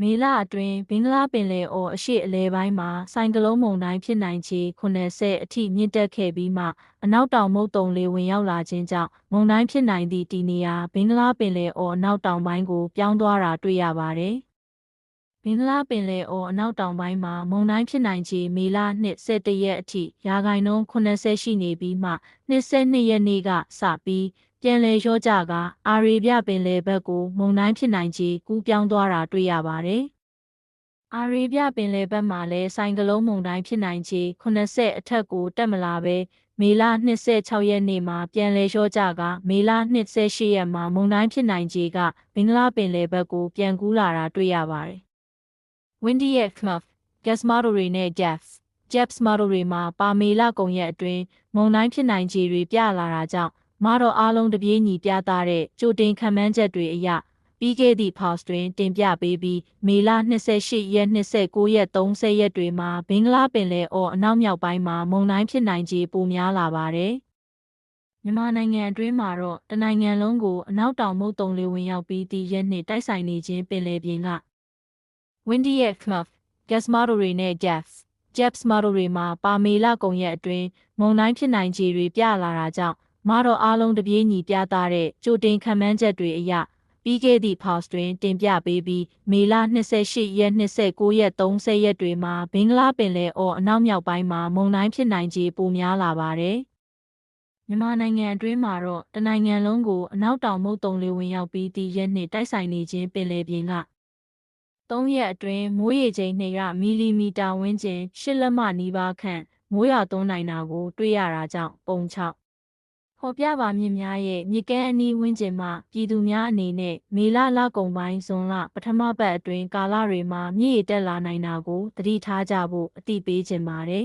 မေလအတွင်းဘင်္ဂလားပင်လယ်အော်အရှေ့အလဲပိုင်းမှာဆိုင်ကလုန်းမုန်တိုင်းဖြစ်နိုင်ခြေ80အထိမြင့်တက်ခဲ့ပြီးမှအနောက်တောင်မုတ်တုံလေဝင်ရောက်လာခြင်းကြောင့်မုန်တိုင်းဖြစ်နိုင်သည့်ဒီနေရာဘင်္ဂလားပင်လယ်အော်အနောက်တောင်ပိုင်းကိုပြောင်းသွားတာတွေ့ရပါတယ်။ ဘင်္ဂလားပင်လယ်အော်အနောက်တောင်ပိုင်းမှာမုန်တိုင်းဖြစ်နိုင်ခြေမေလ21ရက်အထိရာခိုင်နှုန်း80ရှိနေပြီးမှ22ရက်နေ့ကစပြီးပြန်လည်လျော့ကျကအာရေဗျပင်လယ်ဘက်ကိုမုန်တိုင်းဖြစ်နိုင်ခြေကူးပြောင်းသွားတာတွေ့ရပါတယ်။အာရေဗျပင်လယ်ဘက်မှာလည်းဆိုင်ကလုန်းမုန်တိုင်းဖြစ်နိုင်ခြေ80အထက်ကိုတက်မလာပဲမေလ26ရက်နေ့မှာပြန်လည်လျှော့ကျကမေလ28ရက်မှာမုန်တိုင်းဖြစ်နိုင်ခြေကဘင်္ဂလားပင်လယ်ဘက်ကိုပြန်ကူးလာတာတွေ့ရပါတယ်။ Windy at Kmuff, Gas model တွေနဲ့ Jeffs, Jeffs model တွေမှာပါမေလကုန်ရက်အတွင်းမုန်တိုင်းဖြစ်နိုင်ခြေတွေပြလာတာကြောင့်မတော်အားလုံးတပြေးညီပြသတဲ့ကြိုတင်ခံမှန်းချက်တွေအရပြီးခဲ့သည့် post တွင်တင်ပြပေးပြီးမေလ28ရက်29ရက်30ရက်တွေမှာဘင်္ဂလားပင်လယ်အော်အနောက်မြောက်ပိုင်းမှာမုန်တိုင်းဖြစ်နိုင်ခြေပိုများလာပါတယ်။မြန်မာနိုင်ငံအတွင်းမှာတော့တနိုင်ငံလုံးကိုအနောက်တောင်မုတ်တုံလေဝင်ရောက်ပြီးသည့်ရက်နှင့်တိုက်ဆိုင်နေခြင်းပင်လယ်ပြင်က Windy at Kmuff, Gas model တွေနဲ့ Jeffs, Jeffs model တွေမှာပါမေလကုန်ရက်အတွင်းမုန်တိုင်းဖြစ်နိုင်ခြေတွေပြလာတာကြောင့်မတော်အားလုံးတပြေးညီပြသတဲ့ကြိုတင်ခံမှန်းချက်တွေအရပြီးခဲ့သည့် post တွင်တင်ပြပေးပြီးမေလ28ရက်29ရက်30ရက်တွေမှာဘင်္ဂလားပင်လယ်အော်အနောက်မြောက်ပိုင်းမှာမုန်တိုင်းဖြစ်နိုင်ခြေပိုများလာပါတယ်။မြန်မာနိုင်ငံအတွင်းမှာတော့တနိုင်ငံလုံးကိုအနောက်တောင်မုတ်တုံလေဝင်ရောက်ပြီးသည့်ရက်နှင့်တိုက်ဆိုင်နေခြင်းပင်လယ်ပြင်က ၃ရက်အတွင်းမိုးရေချိန်200မီလီမီတာဝန်းကျင်၈လက်မနီးပါးခန့်မိုးရွာသွန်းနိုင်တာကိုတွေ့ရတာကြောင့်ပုံ6ဖော်ပြပါမြင့်များရဲ့မြေကမ်းအနီးဝန်းကျင်မှပြည်သူများအနေနဲ့မေလလကုံပိုင်းဇွန်လပထမပတ်အတွင်းကာလတွေမှာမြင့်ရတက်လာနိုင်တာကိုသတိထားကြဖို့အသိပေးချင်ပါတယ်